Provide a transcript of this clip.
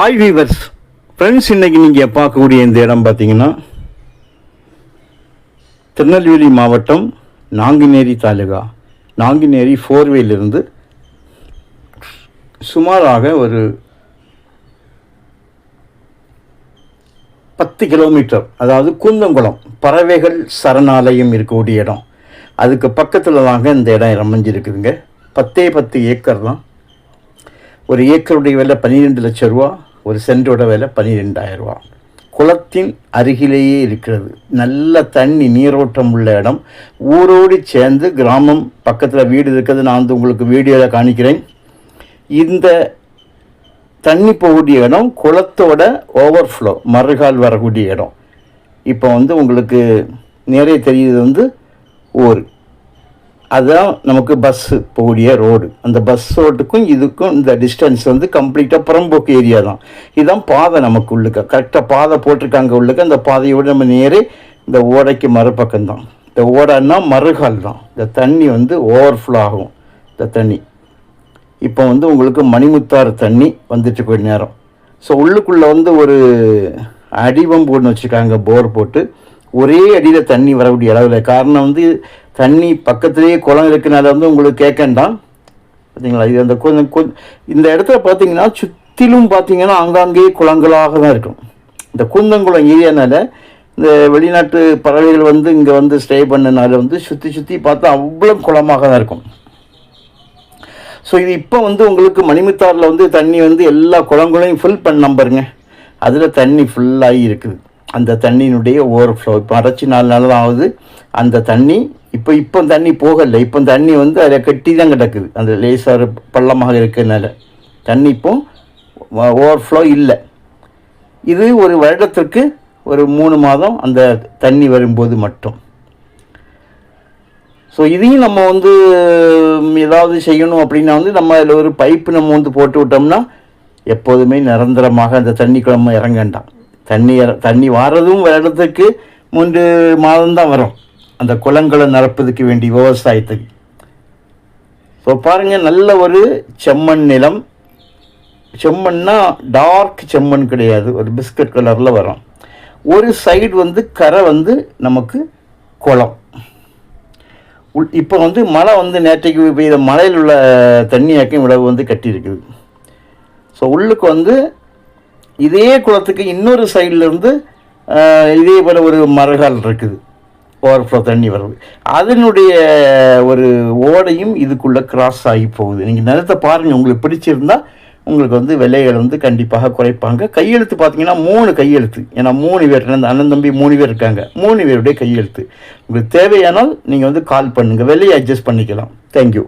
Hi viewers friends இன்னைக்கு நீங்கள் பார்க்கக்கூடிய இந்த இடம் பார்த்தீங்கன்னா திருநெல்வேலி மாவட்டம் நாங்குநேரி தாலுகா. நாங்குநேரி ஃபோர்வேலிருந்து சுமாராக ஒரு பத்து கிலோமீட்டர் அதாவது கூந்தங்குளம் பறவைகள் சரணாலயம் இருக்கக்கூடிய இடம். அதுக்கு பக்கத்தில் தாங்க இந்த இடம் அமைஞ்சிருக்குதுங்க. பத்தே பத்து ஏக்கர் தான் ஒரு ஏக்கருடைய விலை பன்னிரெண்டு லட்சம் ரூபா. ஒரு சென்டோட விலை பன்னிரெண்டாயிரம் ரூபா குளத்தின் அருகிலேயே இருக்கிறது. நல்ல தண்ணி நீரோட்டம் உள்ள இடம். ஊரோடு சேர்ந்து கிராமம் பக்கத்தில் வீடு இருக்கிறது நான் வந்து உங்களுக்கு வீடியோவில் காணிக்கிறேன். இந்த தண்ணி போகக்கூடிய இடம் குளத்தோட ஓவர்ஃப்ளோ மறுகால் வரக்கூடிய இடம். இப்போ வந்து உங்களுக்கு நிறைய தெரியுது வந்து ஊர். அதுதான் நமக்கு பஸ்ஸு போகக்கூடிய ரோடு அந்த பஸ் ரோட்டுக்கும் இதுக்கும் இந்த டிஸ்டன்ஸ் வந்து கம்ப்ளீட்டாக புறம்போக்கு ஏரியா தான். இதுதான் பாதை நமக்கு உள்ளுக்க. கரெக்டாக பாதை போட்டிருக்காங்க உள்ளுக்க. அந்த பாதையோடு நம்ம நேரே இந்த ஓடைக்கு மறுபக்கம் தான். இந்த ஓடைன்னா மறுகால் தான். இந்த தண்ணி வந்து ஓவர்ஃப்ளோ ஆகும். இந்த தண்ணி. இப்போ வந்து உங்களுக்கு மணிமுத்தாறு தண்ணி வந்துட்டு போய் நேரம். ஸோ உள்ளுக்குள்ளே வந்து ஒரு அடிவம் ஒன்று வச்சுருக்காங்க போர் போட்டு. ஒரே அடியில் தண்ணி வரக்கூடிய அளவில். காரணம் வந்து தண்ணி பக்கத்துலேயே குளம் இருக்கிறனால வந்து உங்களுக்கு கேட்கண்டாம். பார்த்தீங்களா? இது அந்த கொஞ்சம் கொஞ்சம் இந்த இடத்துல பார்த்தீங்கன்னா சுற்றிலும் பார்த்தீங்கன்னா ஆங்காங்கே குளங்களாக தான் இருக்கும். இந்த குந்தங்குளம் ஏரியானால இந்த வெளிநாட்டு பறவைகள் வந்து இங்கே வந்து ஸ்டே பண்ணனால வந்து சுற்றி சுற்றி பார்த்தா அவ்வளோ குளமாக தான் இருக்கும். ஸோ இது இப்போ வந்து உங்களுக்கு மணிமுத்தாரில் வந்து தண்ணி வந்து எல்லா குளங்களையும் ஃபில் பண்ண பாருங்க அதில் தண்ணி ஃபுல்லாகி இருக்குது. அந்த தண்ணியினுடைய ஓவர் ஃப்ளோ இப்போ அரைச்சி நாலு நாள் தான் ஆகுது. அந்த தண்ணி இப்போ இப்போ தண்ணி போகலை. இப்போ தண்ணி வந்து அதில் கட்டி தான் கிடக்குது. அந்த லேசாக பள்ளமாக இருக்கிறதுனால. தண்ணி இப்போ ஓவர்ஃப்ளோ இல்லை. இது ஒரு வருடத்திற்கு ஒரு மூணு மாதம் அந்த தண்ணி வரும்போது மட்டும். ஸோ இதையும் நம்ம வந்து ஏதாவது செய்யணும் அப்படின்னா வந்து நம்ம அதில் ஒரு பைப்பு நம்ம வந்து போட்டு விட்டோம்னா எப்போதுமே நிரந்தரமாக அந்த தண்ணி குழம்பு இறங்கண்டாம். தண்ணி இற- தண்ணி வாரதும் வருடத்துக்கு மூன்று மாதம்தான் வரும். அந்த குளங்களை நிரப்பதுக்கு வேண்டிய விவசாயத்துக்கு ஸோ பாருங்கள் நல்ல ஒரு செம்மண் நிலம். செம்மண்னா டார்க் செம்மண் கிடையாது. ஒரு பிஸ்கட் கலரில் வரும். ஒரு சைடு வந்து கரை வந்து நமக்கு குளம். உள் இப்போ வந்து மழை வந்து நேற்றைக்கு பெய்த மழையில் உள்ள தண்ணியாக்கும் இவ்வளவு வந்து கட்டியிருக்குது. ஸோ உள்ளுக்கு வந்து இதே குளத்துக்கு இன்னொரு சைட்லேருந்து இதே போல் ஒரு மரகால் இருக்குது. ஓவர்ஃப்ளோ தண்ணி வருது அதனுடைய ஒரு ஓடையும் இதுக்குள்ளே கிராஸ் ஆகி போகுது. நீங்கள் நிலத்தை பாருங்கள் உங்களுக்கு பிடிச்சிருந்தா உங்களுக்கு வந்து விலைகள் வந்து கண்டிப்பாக குறைப்பாங்க. கையெழுத்து பார்த்தீங்கன்னா மூணு கையெழுத்து. ஏன்னா மூணு பேர் அந்த அண்ணன் தம்பி மூணு பேர் இருக்காங்க. மூணு பேருடைய கையெழுத்து. உங்களுக்கு தேவையானால் நீங்கள் வந்து கால் பண்ணுங்கள் விலையை அட்ஜஸ்ட் பண்ணிக்கலாம். தேங்க்யூ